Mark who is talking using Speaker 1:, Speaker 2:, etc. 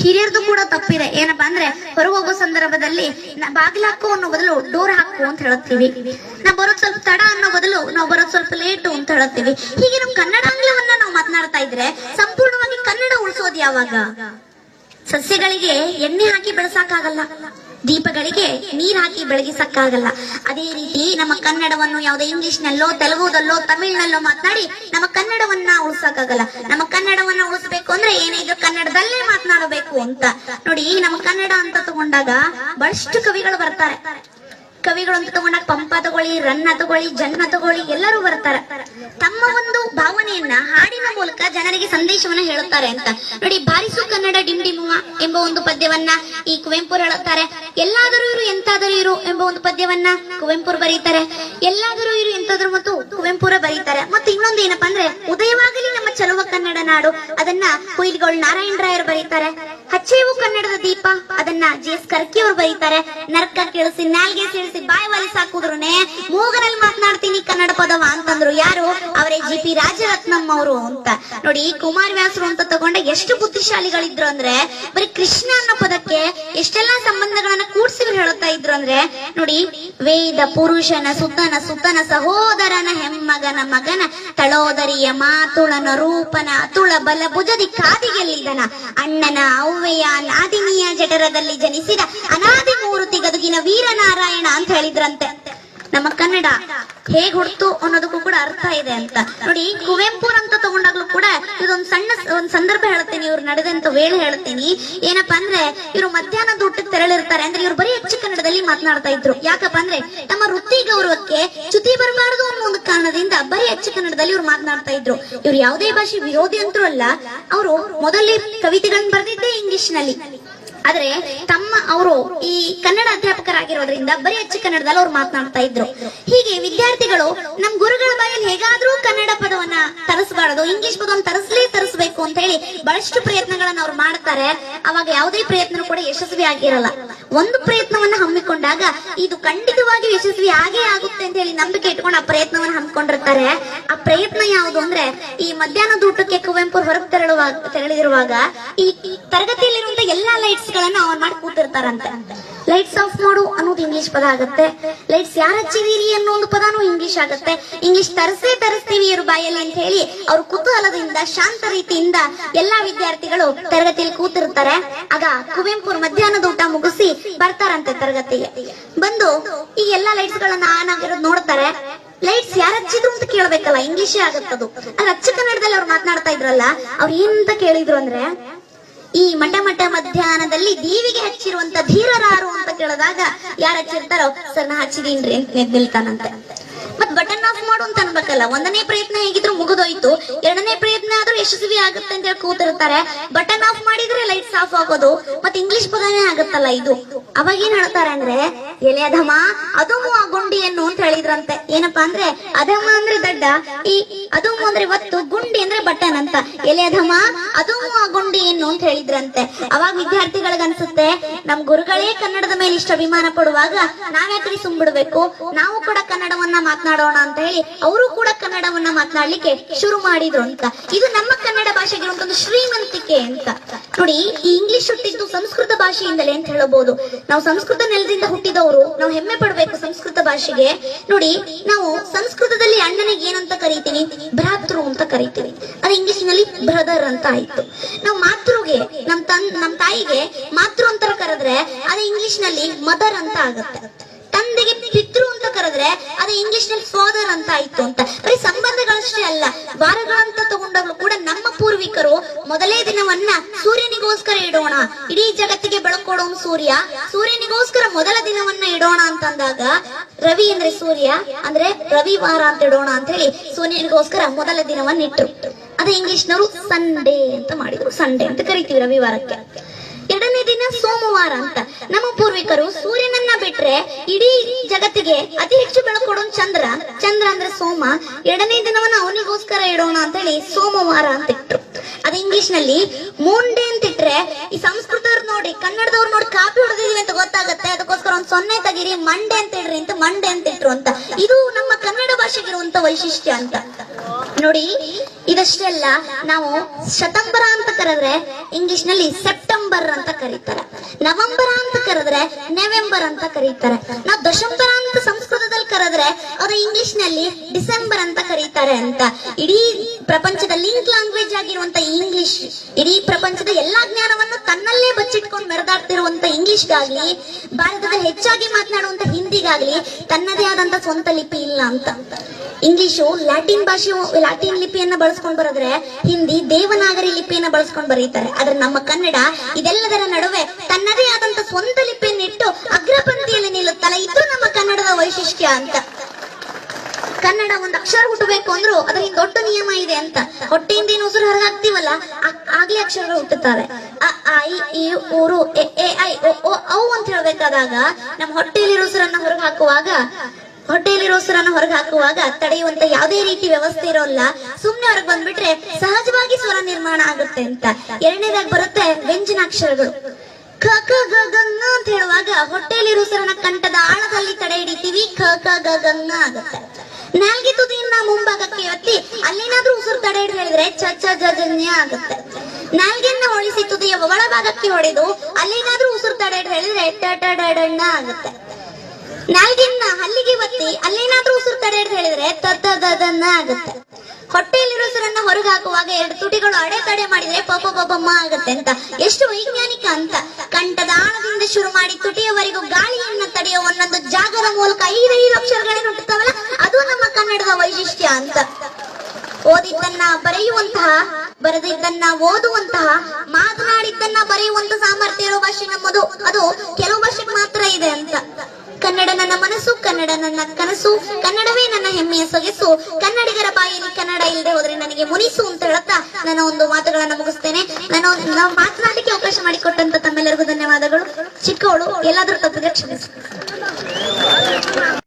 Speaker 1: ಹಿರಿಯರ್ದು ಕೂಡ ತಪ್ಪಿದೆ. ಏನಪ್ಪಾ ಅಂದ್ರೆ ಹೊರಗೆ ಹೋಗೋ ಸಂದರ್ಭದಲ್ಲಿ ಬಾಗಿಲು ಹಾಕು ಅನ್ನೋ ಬದಲು ಡೋರ್ ಹಾಕು ಅಂತ ಹೇಳುತ್ತೀವಿ. ನಾವು ಬರೋದ್ ಸ್ವಲ್ಪ ತಡ ಅನ್ನೋ ಬದಲು ನಾವು ಬರೋದ್ ಸ್ವಲ್ಪ ಲೇಟು ಅಂತ ಹೇಳುತ್ತೀವಿ. ಹೀಗೆ ನಾವು ಕನ್ನಡ ಆಂಗ್ಲವನ್ನ ನಾವು ಮಾತನಾಡ್ತಾ ಇದ್ರೆ ಸಂಪೂರ್ಣವಾಗಿ ಕನ್ನಡ ಉಳಿಸೋದು ಯಾವಾಗ? ಸಸ್ಯಗಳಿಗೆ ಎಣ್ಣೆ ಹಾಕಿ ಬೆಳೆಸಕ್ಕಾಗಲ್ಲ. ದೀಪಗಳಿಗೆ ನೀರ್ ಹಾಕಿ ಬೆಳಗಿಸಕ್ಕಾಗಲ್ಲ. ಅದೇ ರೀತಿ ನಮ್ಮ ಕನ್ನಡವನ್ನು ಯಾವುದೇ ಇಂಗ್ಲಿಷ್ ನಲ್ಲೋ ತೆಲುಗುದಲ್ಲೋ ತಮಿಳ್ನಲ್ಲೋ ಮಾತನಾಡಿ ನಮ್ಮ ಕನ್ನಡವನ್ನ ಉಳಿಸಕ್ಕಾಗಲ್ಲ. ನಮ್ಮ ಕನ್ನಡವನ್ನ ಉಳಿಸ್ಬೇಕು ಅಂದ್ರೆ ಏನಿದ್ರು ಕನ್ನಡದಲ್ಲೇ ಮಾತನಾಡಬೇಕು ಅಂತ. ನೋಡಿ ನಮ್ಮ ಕನ್ನಡ ಅಂತ ತಗೊಂಡಾಗ ಬಹಳಷ್ಟು ಕವಿಗಳು ಬರ್ತಾರೆ. ಕವಿಗಳು ಅಂತ ತಗೊಂಡಾಗ ಪಂಪ ತಗೊಳ್ಳಿ, ರನ್ನ ತಗೊಳ್ಳಿ, ಜನ್ನ ತಗೊಳ್ಳಿ, ಎಲ್ಲರೂ ಬರ್ತಾರೆ. ತಮ್ಮ ಒಂದು ಭಾವನೆಯನ್ನ ಹಾಡಿನ ಮೂಲಕ ಜನರಿಗೆ ಸಂದೇಶವನ್ನ ಹೇಳುತ್ತಾರೆ ಅಂತ. ನೋಡಿ, ಬಾರಿಸು ಕನ್ನಡ ಡಿಮ್ ಡಿಮುವ ಎಂಬ ಒಂದು ಪದ್ಯವನ್ನ ಈ ಕುವೆಂಪುರ್ ಹೇಳುತ್ತಾರೆ. ಎಲ್ಲಾದರೂ ಇರು, ಎಂತಾದರೂ ಇರು ಎಂಬ ಒಂದು ಪದ್ಯವನ್ನ ಕುವೆಂಪುರ್ ಬರೀತಾರೆ. ಎಲ್ಲಾದರೂ ಇರು, ಎಂತಾದರೂ ಮತ್ತು ಕುವೆಂಪುರ ಬರೀತಾರೆ ಮತ್ತೆ ಇನ್ನೊಂದು ಏನಪ್ಪಾ ಅಂದ್ರೆ, ಉದಯವಾಗಲಿ ನಮ್ಮ ಚಲುವ ಕನ್ನಡ ನಾಡು. ಅದನ್ನ ಕುಯಿಲ್ಗಳು ನಾರಾಯಣ ರಾಯರು ಬರೀತಾರೆ. ಹಚ್ಚೇವು ಕನ್ನಡದ ದೀಪ. ಅದನ್ನ ಜಿ ಎಸ್ ಕರ್ಕಿ ಅವರು ಬರೀತಾರೆ. ನರ್ಕ ಕೇಳಿಸಿ ನಾಲ್ಗೆ ಸೇರಿಸಿ ಬಾಯಿ ವಾಲಿ ಸಾಕುದ್ರುನೆ ಮೂಗರಲ್ಲಿ ಮಾತನಾಡ್ತೀನಿ ಕನ್ನಡ ಪದವ ಅಂತಂದ್ರು ಯಾರು? ಅವರೇ ಜಿ ಪಿ ರಾಜರತ್ನಂ ಅವರು ಅಂತ. ನೋಡಿ, ಕುಮಾರ್ ವ್ಯಾಸರು ಅಂತ ತಗೊಂಡ ಎಷ್ಟು ಬುದ್ಧಿಶಾಲಿಗಳಿದ್ರು ಅಂದ್ರೆ, ಬರೀ ಕೃಷ್ಣ ಅನ್ನೋ ಪದಕ್ಕೆ ಎಷ್ಟೆಲ್ಲಾ ಸಂಬಂಧಗಳನ್ನ ಕೂಡ್ಸಿ ಹೇಳುತ್ತಾ ಇದ್ರು ಅಂದ್ರೆ, ನೋಡಿ, ವೇದ ಪುರುಷನ ಸುತನ ಸುತನ ಸಹೋದರನ ಹೆಮ್ಮಗನ ಮಗನ ತಳೋದರಿಯ ಮಾತುಳನ ರೂಪನ ಅತುಳ ಬಲ ಭುಜದಿ ಕಾದಿಗೆಲ್ಲಿದನ ಅಣ್ಣನ ಅವ್ವೆಯ ನಾದಿನಿಯ ಜಠರದಲ್ಲಿ ಜನಿಸಿದ ಅನಾದಿ ಮೂರು ತಿಗದುಗಿನ ವೀರನಾರಾಯಣ ಅಂತ ಹೇಳಿದ್ರಂತೆ. ನಮ್ಮ ಕನ್ನಡ ಹೇಗ್ ಹುಡ್ತು ಅನ್ನೋದಕ್ಕೂ ಕೂಡ ಅರ್ಥ ಇದೆ ಅಂತ. ನೋಡಿ ಕುವೆಂಪು ಅಂತ ತಗೊಂಡಾಗ್ಲೂ ಕೂಡ ಇದೊಂದು ಸಣ್ಣ ಒಂದ್ ಸಂದರ್ಭ ಹೇಳ್ತೀನಿ, ಇವ್ರು ನಡೆದಂತ ವೇಳೆ ಹೇಳ್ತೀನಿ. ಏನಪ್ಪಾ ಅಂದ್ರೆ, ಇವ್ರು ಮಧ್ಯಾಹ್ನದ ಊಟಕ್ಕೆ ತೆರಳಿರ್ತಾರೆ. ಅಂದ್ರೆ ಇವ್ರು ಬರೀ ಹೆಚ್ಚು ಕನ್ನಡದಲ್ಲಿ ಮಾತನಾಡ್ತಾ ಇದ್ರು. ಯಾಕಪ್ಪ ಅಂದ್ರೆ, ನಮ್ಮ ವೃತ್ತಿ ಗೌರವಕ್ಕೆ ಚ್ಯುತಿ ಬರಬಾರದು ಅನ್ನೋ ಒಂದು ಕಾರಣದಿಂದ ಬರೀ ಹೆಚ್ಚು ಕನ್ನಡದಲ್ಲಿ ಇವ್ರು ಮಾತನಾಡ್ತಾ ಇದ್ರು. ಇವ್ರು ಯಾವುದೇ ಭಾಷೆ ವಿರೋಧಿ ಅಂತೂ ಅಲ್ಲ, ಅವರು ಮೊದಲೇ ಕವಿತೆಗಳನ್ನ ಬರೆದಿದ್ದೇ ಇಂಗ್ಲಿಷ್ನಲ್ಲಿ. ಆದ್ರೆ ತಮ್ಮ ಅವರು ಈ ಕನ್ನಡ ಅಧ್ಯಾಪಕರಾಗಿರೋದ್ರಿಂದ ಬರೀ ಹೆಚ್ಚು ಕನ್ನಡದಲ್ಲಿ ಅವ್ರು ಮಾತನಾಡ್ತಾ ಇದ್ರು. ಹೀಗೆ ವಿದ್ಯಾರ್ಥಿಗಳು ನಮ್ ಗುರುಗಳ ಬಾಯಲ್ಲಿ ಹೇಗಾದ್ರೂ ಕನ್ನಡ ಪದವನ್ನ ತರಿಸಬಾರದು, ಇಂಗ್ಲಿಷ್ ಪದವನ್ನ ತರಿಸಲೇ ತರಿಸಬೇಕು ಅಂತ ಹೇಳಿ ಬಹಳಷ್ಟು ಪ್ರಯತ್ನಗಳನ್ನ ಅವ್ರು ಮಾಡ್ತಾರೆ. ಅವಾಗ ಯಾವುದೇ ಪ್ರಯತ್ನ ಕೂಡ ಯಶಸ್ವಿ ಆಗಿರಲ್ಲ. ಒಂದು ಪ್ರಯತ್ನವನ್ನ ಹಮ್ಮಿಕೊಂಡಾಗ ಇದು ಖಂಡಿತವಾಗಿ ಯಶಸ್ವಿ ಆಗೇ ಆಗುತ್ತೆ ಅಂತ ಹೇಳಿ ನಂಬಿಕೆ ಇಟ್ಕೊಂಡು ಆ ಪ್ರಯತ್ನವನ್ನ ಹಮ್ಮಿಕೊಂಡಿರ್ತಾರೆ. ಆ ಪ್ರಯತ್ನ ಯಾವುದು ಅಂದ್ರೆ ಈ ಮಧ್ಯಾಹ್ನದ ಊಟಕ್ಕೆ ಕುವೆಂಪು ಹೊರಗೆ ತೆರಳುವಾಗ ತೆರಳಿರುವಾಗ ಈ ತರಗತಿಯಲ್ಲಿರುವಂತ ಎಲ್ಲಾ ಲೈಟ್ಸ್ ಗಳನ್ನ ಆನ್ ಮಾಡಿ ಕೂತಿರ್ತಾರಂತೆ. ಲೈಟ್ಸ್ ಆಫ್ ಮಾಡು ಅನ್ನೋದು ಇಂಗ್ಲಿಷ್ ಪದ ಆಗುತ್ತೆ. ಲೈಟ್ಸ್ ಯಾರು ಹಚ್ಚಿದೀರಿ ಅನ್ನೋ ಒಂದು ಪದಾನು ಇಂಗ್ಲಿಷ್ ಆಗುತ್ತೆ. ಇಂಗ್ಲಿಷ್ ತರಿಸೇ ತರಿಸ್ತೀವಿ ಇವ್ರ ಬಾಯಲ್ಲಿ ಅಂತ ಹೇಳಿ ಅವ್ರ ಕುತೂಹಲದಿಂದ, ಶಾಂತ ರೀತಿಯಿಂದ ಎಲ್ಲಾ ವಿದ್ಯಾರ್ಥಿಗಳು ತರಗತಿಯಲ್ಲಿ ಕೂತಿರ್ತಾರೆ. ಆಗ ಕುವೆಂಪು ಅವ್ರು ಮಧ್ಯಾಹ್ನದ ಊಟ ಮುಗಿಸಿ ಬರ್ತಾರಂತೆ ತರಗತಿಗೆ. ಬಂದು ಈ ಎಲ್ಲಾ ಲೈಟ್ಸ್ ಗಳನ್ನ ಆನ್ ಆಗಿರೋದು ನೋಡ್ತಾರೆ. ಲೈಟ್ಸ್ ಯಾರು ಹಚ್ಚಿದ್ರು ಅಂತ ಕೇಳ್ಬೇಕಲ್ಲ ಇಂಗ್ಲಿಷೇ ಆಗುತ್ತದು. ಅದು ಅಚ್ಚ ಕನ್ನಡದಲ್ಲಿ ಅವ್ರು ಮಾತನಾಡ್ತಾ ಇದ್ರಲ್ಲ, ಅವ್ರು ಏನಂತ ಕೇಳಿದ್ರು ಅಂದ್ರೆ ಈ ಮಠ ಮಠ ಮಧ್ಯಾಹ್ನದಲ್ಲಿ ದೀವಿಗೆ ಹಚ್ಚಿರುವಂತ ಧೀರರಾರು ಅಂತ ಕೇಳಿದಾಗ ಯಾರು ಹಚ್ಚಿರ್ತಾರೋ ಸರ್ ನಾ ಹಚ್ಚಿದೀನ್ರಿ ಅಂತ ನಿಲ್ತಾನಂತೆ. ಮತ್ ಬಟನ್ ಆಫ್ ಮಾಡು ಅಂತ ಅನ್ಬೇಕಲ್ಲ, ಒಂದನೇ ಪ್ರಯತ್ನ ಹೇಗಿದ್ರು ಮುಗಿದೋಯ್ತು, ಎರಡನೇ ಪ್ರಯತ್ನ ಆದ್ರೂ ಯಶಸ್ವಿ ಆಗುತ್ತೆ ಅಂತ ಹೇಳಿ ಕೂತಿರ್ತಾರೆ. ಬಟನ್ ಆಫ್ ಮಾಡಿದ್ರೆ ಲೈಟ್ಸ್ ಆಫ್ ಆಗೋದು, ಮತ್ತೆ ಇಂಗ್ಲಿಷ್ ಪದನೇ ಆಗುತ್ತಲ್ಲ ಇದು. ಅವಾಗ ಏನ್ ಹೇಳ್ತಾರೆ ಅಂದ್ರೆ ಎಲೆ ಅಧಮ ಅದುಮು ಆ ಗುಂಡಿಯನ್ನು ಅಂತ ಹೇಳಿದ್ರಂತೆ. ಏನಪ್ಪಾ ಅಂದ್ರೆ ಅಧಮ ಅಂದ್ರೆ ದಡ್ಡ, ಈ ಅದುಮು ಅಂದ್ರೆ ಒತ್ತು, ಗುಂಡಿ ಅಂದ್ರೆ ಬಟನ್ ಅಂತ ಎಲೆ ಅಧಮ ಅದುಮು ಆ ಗುಂಡಿಯನ್ನು ಅಂತ ಹೇಳಿದ್ರಂತೆ. ಅವಾಗ ವಿದ್ಯಾರ್ಥಿಗಳಿಗನ್ಸುತ್ತೆ, ನಮ್ ಗುರುಗಳೇ ಕನ್ನಡದ ಮೇಲೆ ಇಷ್ಟ ಅಭಿಮಾನ ಪಡುವಾಗ ನಾವ್ಯಾಕ್ರಿ ಸುಮ್ಬಿಡ್ಬೇಕು? ನಾವು ಕೂಡ ಕನ್ನಡವನ್ನ ಮಾತನಾಡೋಣ ಅಂತ ಹೇಳಿ ಅವರು ಕೂಡ ಕನ್ನಡವನ್ನ ಮಾತನಾಡ್ಲಿಕ್ಕೆ ಶುರು ಮಾಡಿದ್ರು ಅಂತ. ಇದು ನಮ್ಮ ಕನ್ನಡ ಭಾಷೆಗೆ ಒಂದು ಶ್ರೀಮಂತಿಕೆ ಅಂತ. ನೋಡಿ, ಈ ಇಂಗ್ಲಿಷ್ ಹುಟ್ಟಿದ್ದು ಸಂಸ್ಕೃತ ಭಾಷೆಯಿಂದಲೇ ಅಂತ ಹೇಳಬಹುದು. ನಾವು ಸಂಸ್ಕೃತ ನೆಲದಿಂದ ಹುಟ್ಟಿದವರು ನಾವು ಹೆಮ್ಮೆ ಪಡಬೇಕು ಸಂಸ್ಕೃತ ಭಾಷೆಗೆ. ನೋಡಿ, ನಾವು ಸಂಸ್ಕೃತದಲ್ಲಿ ಅಣ್ಣನಿಗೆ ಏನಂತ ಕರಿತೀವಿ ಭ್ರಾತೃ ಅಂತ ಕರಿತೀವಿ. ಅದು ಇಂಗ್ಲಿಷ್ನಲ್ಲಿ ಬ್ರದರ್ ಅಂತ ಆಯ್ತು. ನಾವು ಮಾತೃಗೆ ನಮ್ ತನ್ ನಮ್ ತಾಯಿಗೆ ಮಾತೃ ಅಂತ ಕರೆದ್ರೆ ಅದು ಇಂಗ್ಲಿಷ್ನಲ್ಲಿ ಮದರ್ ಅಂತ ಆಗುತ್ತೆ. ತಂದೆಗೆ ಅಂತ ಅದು ಇಂಗ್ಲಿಷ್ನಲ್ಲಿ ಫಾದರ್ ಅಂತ ಆಯ್ತು ಅಂತ. ಬರೀ ಸಂಬಂಧಗಳಷ್ಟೇ ಅಲ್ಲ, ವಾರಗಳಂತ ತಗೊಂಡಾಗ್ಲೂ ಕೂಡ ನಮ್ಮ ಪೂರ್ವಿಕರು ಮೊದಲೇ ದಿನವನ್ನ ಸೂರ್ಯನಿಗೋಸ್ಕರ ಇಡೋಣ. ಇಡೀ ಜಗತ್ತಿಗೆ ಬೆಳಕೊಡೋನು ಸೂರ್ಯ. ಸೂರ್ಯನಿಗೋಸ್ಕರ ಮೊದಲ ದಿನವನ್ನ ಇಡೋಣ ಅಂತಂದಾಗ ರವಿ ಅಂದ್ರೆ ಸೂರ್ಯ, ಅಂದ್ರೆ ರವಿವಾರ ಅಂತ ಇಡೋಣ ಅಂತ ಹೇಳಿ ಸೂರ್ಯನಿಗೋಸ್ಕರ ಮೊದಲ ದಿನವನ್ನ ಇಟ್ರು. ಅದೇ ಇಂಗ್ಲಿಷ್ನವರು ಸಂಡೇ ಅಂತ ಮಾಡಿದ್ರು. ಸಂಡೇ ಅಂತ ಕರಿತೀವಿ ರವಿವಾರಕ್ಕೆ. ಸೋಮವಾರ ಅಂತ ನಮ್ಮ ಪೂರ್ವಿಕರು ಸೂರ್ಯನನ್ನ ಬಿಟ್ರೆ ಇಡೀ ಜಗತ್ತಿಗೆ ಅತಿ ಹೆಚ್ಚು ಬೆಳಕು ಚಂದ್ರ ಚಂದ್ರ ಅಂದ್ರೆ ಸೋಮ. ಎರಡನೇ ದಿನವನ್ನ ಅವನಿಗೋಸ್ಕರ ಇಡೋಣ ಅಂತ ಹೇಳಿ ಸೋಮವಾರ ಅಂತ ಇಟ್ರು. ಅದು ಇಂಗ್ಲಿಷ್ನಲ್ಲಿ ಮೂಂಡೆ ಅಂತ ಇಟ್ರೆ ಈ ಸಂಸ್ಕೃತವ್ರು ನೋಡಿ, ಕನ್ನಡದವ್ರು ನೋಡಿ ಕಾಪಿ ಹೊಡೆದಿದೀವಿ ಅಂತ ಗೊತ್ತಾಗತ್ತೆ. ಅದಕ್ಕೋಸ್ಕರ ಒಂದ್ ಸೊನ್ನೆ ತಗಿರಿ ಮಂಡೆ ಅಂತ ಇಡ್ರಿ ಅಂತ ಮಂಡೆ ಅಂತ ಇಟ್ರು ಅಂತ. ಇದು ನಮ್ಮ ಕನ್ನಡ ಭಾಷೆಗಿರುವಂತ ವೈಶಿಷ್ಟ್ಯ ಅಂತ. ನೋಡಿ, ಇದಷ್ಟೇ ಅಲ್ಲ, ನಾವು ಶತಂಬರ ಅಂತ ಕರೆದ್ರೆ ಇಂಗ್ಲಿಷ್ನಲ್ಲಿ ಸೆಪ್ಟೆಂಬರ್ ಅಂತ ಕರೀತಾರೆ. ನವೆಂಬರ್ ಅಂತ ಕರೆದ್ರೆ ನವೆಂಬರ್ ಅಂತ ಕರೀತಾರೆ. ನಾವು ದಶಂಬರ ಅಂತ ಸಂಸ್ಕೃತದಲ್ಲಿ ಕರೆದ್ರೆ ಅವ್ರ ಇಂಗ್ಲಿಷ್ನಲ್ಲಿ ಡಿಸೆಂಬರ್ ಅಂತ ಕರೀತಾರೆ ಅಂತ. ಇಡೀ ಪ್ರಪಂಚದ ಲಿಂಕ್ ಲ್ಯಾಂಗ್ವೇಜ್ ಆಗಿರುವಂತ ಇಂಗ್ಲಿಷ್, ಇಡೀ ಪ್ರಪಂಚದ ಎಲ್ಲಾ ಜ್ಞಾನವನ್ನು ತನ್ನಲ್ಲೇ ಬಚ್ಚಿಟ್ಕೊಂಡು ಮೆರೆದಾಡ್ತಿರುವಂತ ಇಂಗ್ಲಿಷ್ಗಾಗ್ಲಿ ಭಾರತದ ಹೆಚ್ಚಾಗಿ ಮಾತನಾಡುವಂತ ಹಿಂದಿಗಾಗ್ಲಿ ತನ್ನದೇ ಆದಂತ ಸ್ವಂತ ಲಿಪಿ ಇಲ್ಲ ಅಂತ. ಇಂಗ್ಲಿಷು ಲ್ಯಾಟಿನ್ ಭಾಷೆ, ಲ್ಯಾಟಿನ್ ಲಿಪಿಯನ್ನ ಬಳಸ್ಕೊಂಡು ಬರೆದ್ರೆ ಹಿಂದಿ ದೇವನಾಗರಿ ಲಿಪಿಯನ್ನ ಬಳಸ್ಕೊಂಡು ಬರೀತಾರೆ. ಆದ್ರೆ ನಮ್ಮ ಕನ್ನಡ ಇದೆಲ್ಲದರ ನಡುವೆ ತನ್ನದೇ ಆದಂತ ಸ್ವಂತ ಲಿಪಿಯನ್ನಿಟ್ಟು ಅಗ್ರಪಂಕ್ತಿಯಲ್ಲಿ ನಿಲ್ಲುತ್ತಲ್ಲ ಇದು ನಮ್ಮ ಕನ್ನಡದ ವೈಶಿಷ್ಟ್ಯ ಅಂತ. ಕನ್ನಡ ಒಂದು ಅಕ್ಷರ ಹುಟ್ಟಬೇಕು ಅಂದ್ರು ಅದರಲ್ಲಿ ದೊಡ್ಡ ನಿಯಮ ಇದೆ ಅಂತ. ಹೊಟ್ಟೆಯಿಂದ ಏನು ಉಸಿರು ಹೊರಗಾಗ್ತೀವಲ್ಲ ಆ- ಆಗ್ಲೇ ಅಕ್ಷರಗಳು ಹುಟ್ಟುತ್ತವೆ. ಅ, ಊರು ಎ, ಐ, ಓ, ಔ ಅಂತ ಹೇಳ್ಬೇಕಾದಾಗ ನಮ್ಮ ಹೊಟ್ಟೆಯಲ್ಲಿರೋ ಉಸಿರನ್ನ ಹೊರಗೆ ಹಾಕುವಾಗ ಹೊಟ್ಟೆಯಲ್ಲಿರೋ ಉಸಿರನ್ನ ಹೊರಗೆ ಹಾಕುವಾಗ ತಡೆಯುವಂತ ಯಾವುದೇ ರೀತಿ ವ್ಯವಸ್ಥೆ ಇರೋಲ್ಲ. ಸುಮ್ನೆ ಹೊರಗೆ ಬಂದ್ಬಿಟ್ರೆ ಸಹಜವಾಗಿ ಸ್ವರ ನಿರ್ಮಾಣ ಆಗುತ್ತೆ ಅಂತ. ಎರಡನೇದಾಗಿ ಬರುತ್ತೆ ವ್ಯಂಜನಾಕ್ಷರಗಳು. ಕ ಖ ಗ ಗ ಂಗ ಅಂತ ಹೇಳುವಾಗ ಹೊಟ್ಟೆಯಲ್ಲಿರೋ ಉಸಿರನ್ನ ಕಂಠದ ಆಳದಲ್ಲಿ ತಡೆ ಹಿಡಿತೀವಿ. ಖ ಖ ಗ ಗ ಂಗ ಆಗುತ್ತೆ. ನಾಲ್ಗೆ ತುದಿಯನ್ನ ಮುಂಭಾಗಕ್ಕೆ ಒತ್ತಿ ಅಲ್ಲೇನಾದ್ರೂ ಉಸಿರು ತಡೆ ಹಿಡಿದು ಹೇಳಿದ್ರೆ ಚ ಚ, ಜ ಜ, ಜ್ಞ ಆಗುತ್ತೆ. ನಾಲ್ಗೆಯನ್ನ ಹೊಳಿಸಿ ತುದಿಯ ಒಳಭಾಗಕ್ಕೆ ಹೊಡೆದು ಅಲ್ಲೇನಾದ್ರೂ ಉಸಿರು ತಡೆ ಹಿಡಿದು ಹೇಳಿದ್ರೆ ಟ ಟ ಡ ಡ ಆಗುತ್ತೆ. ನಾಲ್ಗೆಯನ್ನ ಹಲ್ಲಿಗೆ ಒತ್ತಿ ಅಲ್ಲೇನಾದ್ರೂ ಉಸಿರು ತಡೆ ಹಿಡಿದು ಹೇಳಿದ್ರೆ ತ ತ, ದ ದ ಆಗುತ್ತೆ. ಹೊಟ್ಟೆಯಲ್ಲಿರೋ ಸುರನ್ನ ಹೊರಗೆ ಹಾಕುವಾಗ ಎರಡು ತುಟಿಗಳು ಅಡೆತಡೆ ಮಾಡಿದ್ರೆ ಪಪ ಪಪಮ್ಮ ಆಗುತ್ತೆ ಅಂತ. ಎಷ್ಟು ವೈಜ್ಞಾನಿಕ ಅಂತ. ಕಂಠದ ಆಳದಿಂದ ಶುರು ಮಾಡಿ ತುಟಿಯವರೆಗೂ ಗಾಳಿಯನ್ನ ತಡೆಯೋ ಒಂದೊಂದು ಜಾಗದ ಮೂಲಕ ಐದೈದು ಅಕ್ಷರಗಳೇ ಹುಟ್ಟುತ್ತವಲ್ಲ ಅದು ನಮ್ಮ ಕನ್ನಡದ ವೈಶಿಷ್ಟ್ಯ ಅಂತ. ಓದಿದ್ದನ್ನ ಬರೆಯುವಂತಹ, ಬರೆದಿದ್ದನ್ನ ಓದುವಂತಹ, ಮಾತನಾಡಿದ್ದನ್ನ ಬರೆಯುವಂತ ಸಾಮರ್ಥ್ಯ ಇರೋ ಭಾಷೆ ನಮ್ಮದು. ಅದು ಕೆಲವು ಭಾಷೆಗೆ ಮಾತ್ರ ಇದೆ ಅಂತ. ಕನ್ನಡ ನನ್ನ ಮನಸ್ಸು, ಕನ್ನಡ ನನ್ನ ಕನಸು, ಕನ್ನಡವೇ ನನ್ನ ಹೆಮ್ಮೆಯ ಸೊಗಸು. ಕನ್ನಡಿಗರ ಬಾಯಲ್ಲಿ ಕನ್ನಡ ಇಲ್ಲದೆ ಹೋದ್ರೆ ನನಗೆ ಮುನಿಸು ಅಂತ ಹೇಳುತ್ತಾ ನನ್ನ ಒಂದು ಮಾತುಗಳನ್ನ ಮುಗಿಸ್ತೇನೆ. ನಾನು ನಾವು ಮಾತನಾಡಲಿಕ್ಕೆ ಅವಕಾಶ ಮಾಡಿಕೊಟ್ಟಂತ ತಮ್ಮೆಲ್ಲರಿಗೂ ಧನ್ಯವಾದಗಳು. ಚಿಕ್ಕವಳು ಎಲ್ಲಾದ್ರೂ ತಪ್ಪಿಗೆ ಕ್ಷಮಿಸಿ.